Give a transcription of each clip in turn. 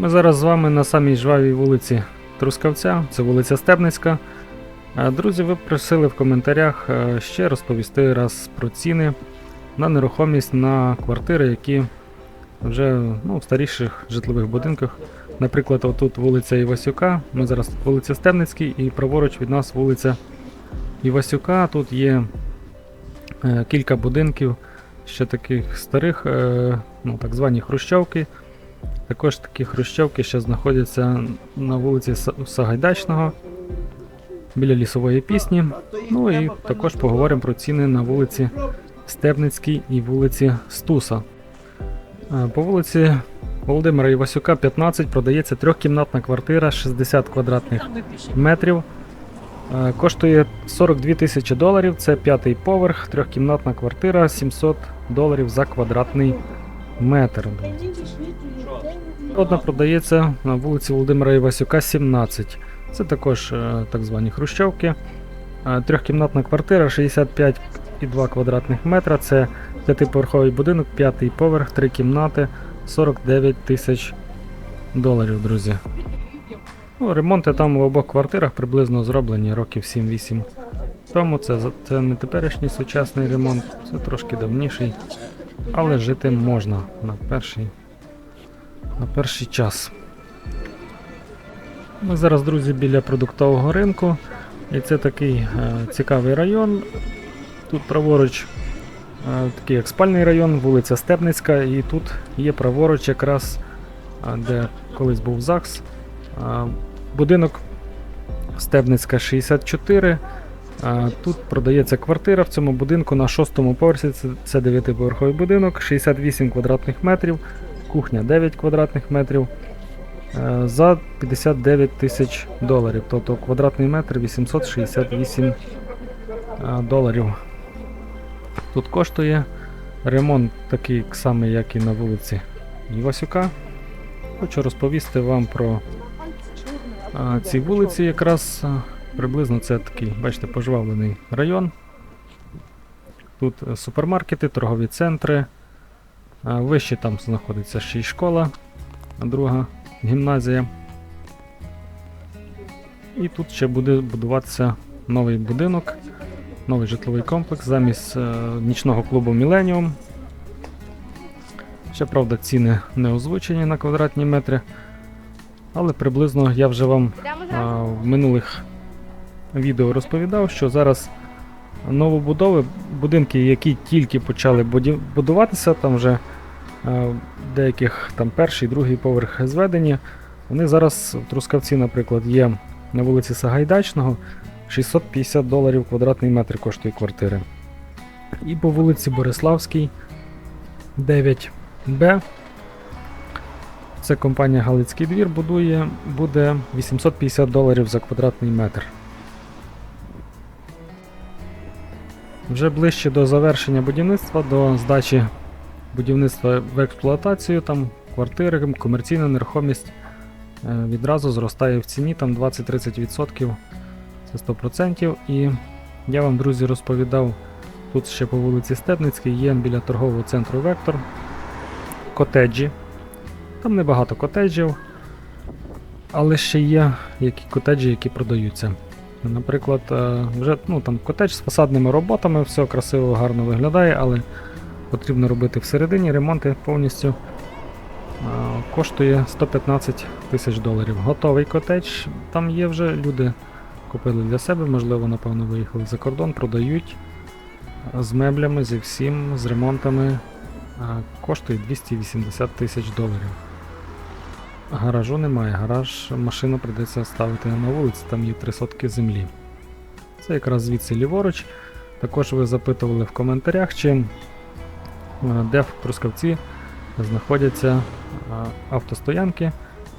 Ми зараз з вами на самій жвавій вулиці Трускавця, це вулиця Стебницька. Е, Друзі, ви просили в коментарях е, ще розповісти раз про ціни на нерухомість на квартири, які вже ну, в старіших житлових будинках. Наприклад, отут вулиця Івасюка. Ми зараз вулиця Стебницький і праворуч від нас вулиця Івасюка. Тут є е, кілька будинків, ще таких старих, ну, так звані хрущовки. Також такі хрущовки ще знаходяться на вулиці Сагайдачного біля лісової пісні. Ну і також поговоримо про ціни на вулиці Стебницькій і вулиці Стуса. Е, По вулиці Володимира Івасюка 15 продається трьохкімнатна квартира 60 квадратних метрів. Е, Коштує 42 тисячі доларів. Це п'ятий поверх, трьохкімнатна квартира 700 доларів за квадратний метр. Одна продається на вулиці Володимира Івасюка 17. Це також е, так звані хрущовки. Е, Трьохкімнатна квартира 65,2 квадратних метра. Це п'ятиповерховий будинок, п'ятий поверх, три кімнати, 49 тисяч доларів, друзі. Ну, ремонти там в обох квартирах приблизно зроблені років 7-8 тому. Це, це не теперішній сучасний ремонт, це трошки давніший, але жити можна на перший, на перший час. Ми зараз, друзі, біля продуктового ринку. І це такий е, цікавий район. Тут праворуч е, такий як спальний район, вулиця Степницька, і тут є праворуч якраз, е, де колись був ЗАГС. Е, будинок Стебницька 64. Е, Тут продається квартира в цьому будинку на шостому поверсі. Це, це 9-поверховий будинок, 68 квадратних метрів, кухня 9 квадратних метрів. е, За 59 тисяч доларів. Тобто квадратний метр 868 е, доларів. Тут коштує ремонт такий самий, як і на вулиці Івасюка. Хочу розповісти вам про а, ці вулиці якраз приблизно це такий, бачите, пожвавлений район. Тут е, супермаркети, торгові центри. Вище там знаходиться ще й школа, друга гімназія. І тут ще буде будуватися новий будинок, новий житловий комплекс замість е, нічного клубу Міленіум. Ще правда ціни не озвучені на квадратні метри. Але приблизно я вже вам а, в минулих відео розповідав, що зараз новобудови, будинки, які тільки почали будуватися, там вже деяких там перший, другий поверх зведені. Вони зараз в Трускавці, наприклад, є на вулиці Сагайдачного 650 доларів квадратний метр коштує квартири. І по вулиці Бориславській 9Б це компанія Галицький двір будує, буде 850 доларів за квадратний метр. Вже ближче до завершення будівництва, до здачі будівництва в експлуатацію, там квартири, комерційна нерухомість е, відразу зростає в ціні, там 20-30%, це 100%. І я вам, друзі, розповідав, тут ще по вулиці Степницькій є біля торгового центру Вектор котеджі. Там небагато котеджів, але ще є які котеджі, які продаються. Наприклад, е, вже ну, там котедж з фасадними роботами, все красиво, гарно виглядає, але потрібно робити всередині ремонти повністю. Е, Коштує 115 тисяч доларів. Готовий котедж. Там є вже люди купили для себе, можливо, напевно, виїхали за кордон, продають е, з меблями, зі всім, з ремонтами. Коштує 280 тисяч доларів. Гаражу немає, гараж машину прийдеться ставити на вулиці, там є три сотки землі. Це якраз звідси ліворуч. Також ви запитували в коментарях, чи е, де в Трускавці знаходяться е, автостоянки,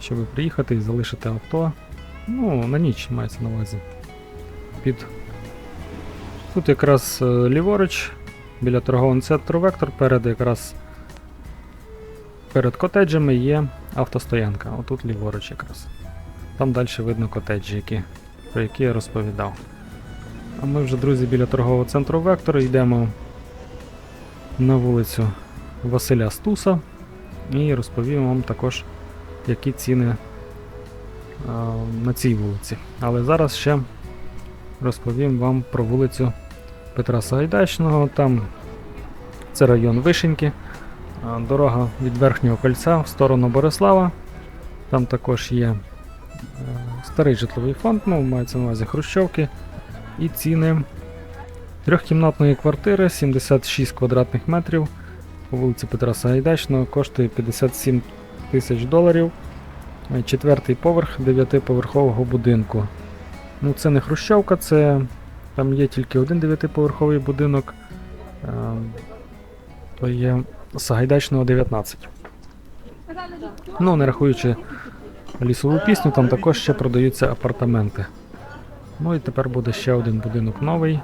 щоб приїхати і залишити авто. Ну, на ніч мається на увазі. Під... Тут якраз е, ліворуч біля торгового центру Вектор, перед якраз перед котеджами є автостоянка. Отут ліворуч якраз. Там далі видно котеджі, які, про які я розповідав. А ми вже, друзі, біля торгового центру Вектор йдемо на вулицю Василя Стуса і розповім вам також які ціни а, на цій вулиці. Але зараз ще розповім вам про вулицю Петра Сагайдачного. Там це район Вишеньки. Дорога від Верхнього кольця в сторону Борислава. Там також є е, старий житловий фонд, ну, мається на увазі Хрущовки. І ціни трьохкімнатної квартири 76 квадратних метрів по вулиці Петра Сагайдачного коштує 57 тисяч доларів. Четвертий поверх дев'ятиповерхового будинку. Ну, це не Хрущовка, це там є тільки один дев'ятиповерховий будинок. Е, То є Сагайдачного 19. Ну, не рахуючи лісову пісню, там також ще продаються апартаменти. Ну і тепер буде ще один будинок новий.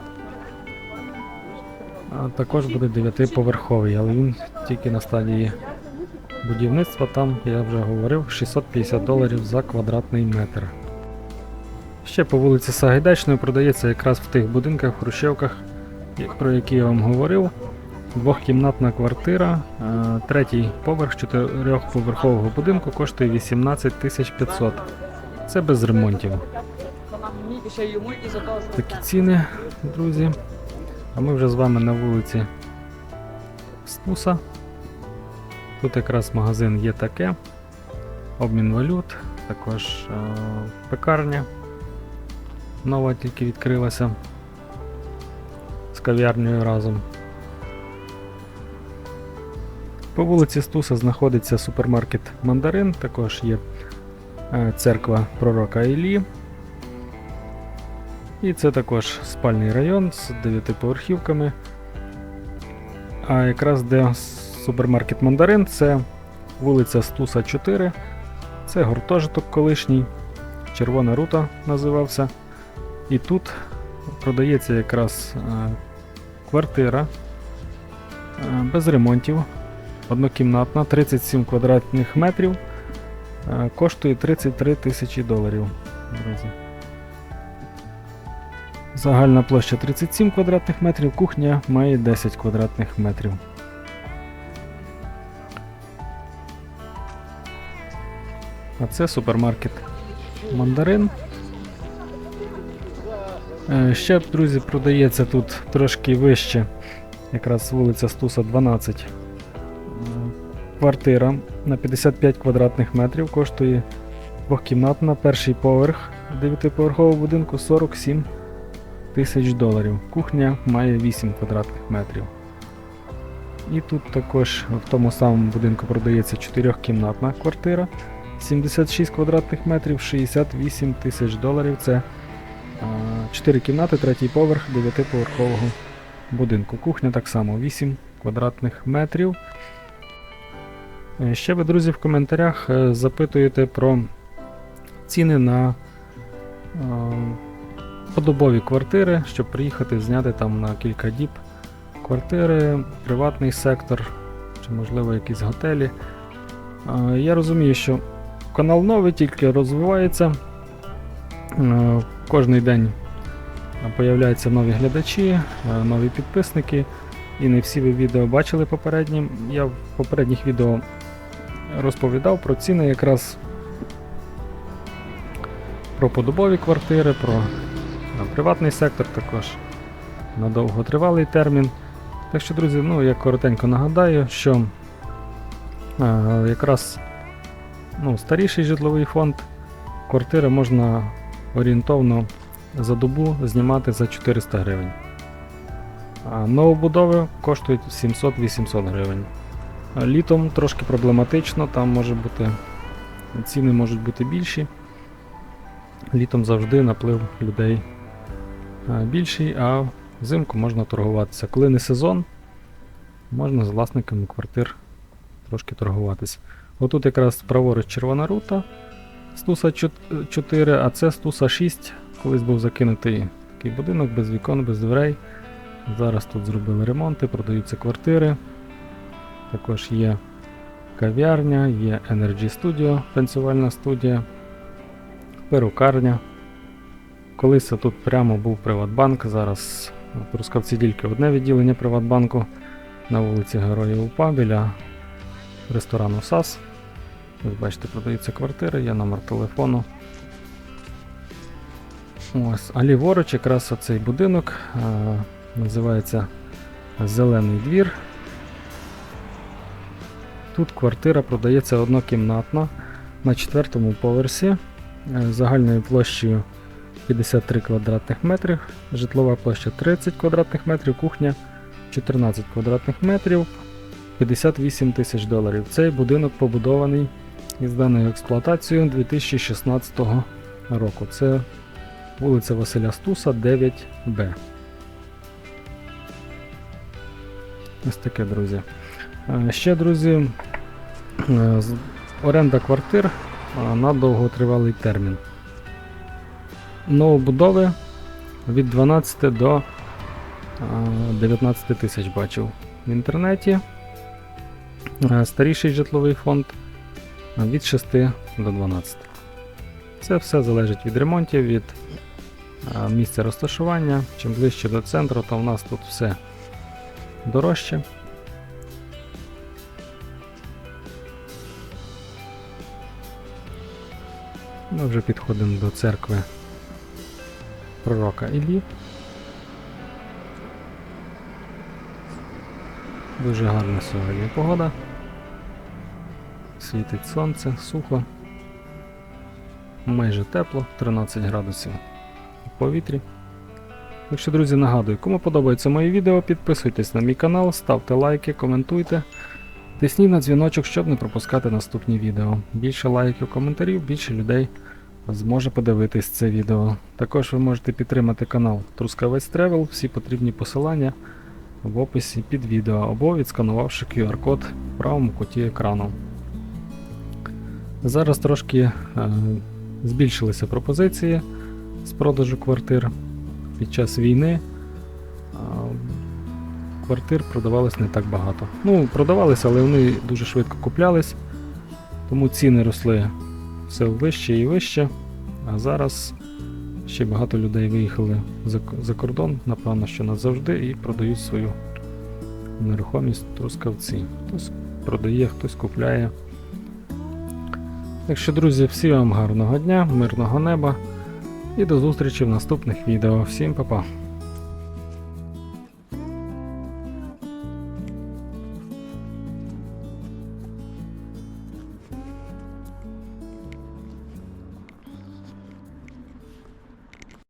А також буде 9-поверховий, але він тільки на стадії будівництва. Там, я вже говорив, 650 доларів за квадратний метр. Ще по вулиці Сагайдачної продається якраз в тих будинках, в Хрущевках, про які я вам говорив. Двохкімнатна квартира, е, третій поверх чотирьохповерхового будинку коштує 18 500. Це без ремонтів. Такі ціни, друзі. А ми вже з вами на вулиці Стуса. Тут якраз магазин є таке. Обмін валют, також е, пекарня. Нова тільки відкрилася з кав'ярнею разом. По вулиці Стуса знаходиться супермаркет Мандарин, також є е, церква пророка Іллі. І це також спальний район з дев'ятиповерхівками. А якраз де супермаркет Мандарин, це вулиця Стуса 4. Це гуртожиток колишній, Червона рута називався. І тут продається якраз е, квартира е, без ремонтів, однокімнатна, 37 квадратних метрів, е, коштує 33 тисячі доларів. Друзі. Загальна площа 37 квадратних метрів, кухня має 10 квадратних метрів. А це супермаркет Мандарин. Е, Ще, друзі, продається тут трошки вище, якраз вулиця Стуса 12. Квартира на 55 квадратних метрів коштує двохкімнатна, перший поверх 9-поверхового будинку 47 тисяч доларів. Кухня має 8 квадратних метрів. І тут також в тому самому будинку продається 4-кімнатна квартира. 76 квадратних метрів, 68 тисяч доларів. Це 4 кімнати, третій поверх 9-поверхового будинку. Кухня так само 8 квадратних метрів. Е, Ще ви, друзі, в коментарях е, запитуєте про ціни на е, подобові квартири, щоб приїхати зняти там на кілька діб квартири, приватний сектор чи, можливо, якісь готелі. Я розумію, що канал новий, тільки розвивається. Кожний день появляються нові глядачі, нові підписники. І не всі ви відео бачили попередні. Я в попередніх відео розповідав про ціни якраз про подобові квартири, про приватний сектор також на довготривалий термін. Так що, друзі, ну я коротенько нагадаю, що е, якраз ну, старіший житловий фонд квартири можна орієнтовно за добу знімати за 400 гривень. А новобудови коштують 700-800 гривень. Літом трошки проблематично, там може бути ціни можуть бути більші. Літом завжди наплив людей більший, а взимку можна торгуватися. Коли не сезон, можна з власниками квартир трошки торгуватися. Отут якраз праворуч червона рута Стуса 4, а це Стуса 6. Колись був закинутий такий будинок без вікон, без дверей. Зараз тут зробили ремонти, продаються квартири. Також є кав'ярня, є Energy Studio, танцювальна студія, перукарня. Колись тут прямо був Приватбанк, зараз в Трускавці тільки одне відділення Приватбанку на вулиці Героїв УПА біля ресторану САС. Ось бачите, продаються квартири, є номер телефону. Ось, а ліворуч якраз оцей будинок е, називається Зелений двір. Тут квартира продається однокімнатна на четвертому поверсі е, загальною площею 53 квадратних метрів, житлова площа 30 квадратних метрів, кухня 14 квадратних метрів, 58 тисяч доларів. Цей будинок побудований із даною експлуатацією 2016 року. Це вулиця Василя Стуса, 9Б. Ось таке, друзі. Е, Ще, друзі, оренда квартир е, на довготривалий термін. Новобудови від 12 до е, 19 тисяч бачив в інтернеті. Е, Старіший житловий фонд е, від 6 до 12. Це все залежить від ремонтів, від е, місця розташування. Чим ближче до центру, то в нас тут все дорожче. Ми вже підходимо до церкви пророка Іллі. Дуже гарна сьогодні погода. Світить сонце, сухо. Майже тепло, 13 градусів у повітрі. Так що, друзі, нагадую, кому подобається моє відео, підписуйтесь на мій канал, ставте лайки, коментуйте. Тисніть на дзвіночок, щоб не пропускати наступні відео. Більше лайків, коментарів, більше людей зможе подивитись це відео. Також ви можете підтримати канал Трускавець Travel, всі потрібні посилання в описі під відео або відсканувавши QR-код в правому куті екрану. Зараз трошки е, збільшилися пропозиції з продажу квартир під час війни. Квартир продавалось не так багато. Ну, продавалися, але вони дуже швидко куплялись, тому ціни росли все вище і вище. А зараз ще багато людей виїхали за, за кордон, напевно, що назавжди, і продають свою нерухомість трускавці. Хтось продає, хтось купляє. Так що, друзі, всім вам гарного дня, мирного неба і до зустрічі в наступних відео. Всім па-па!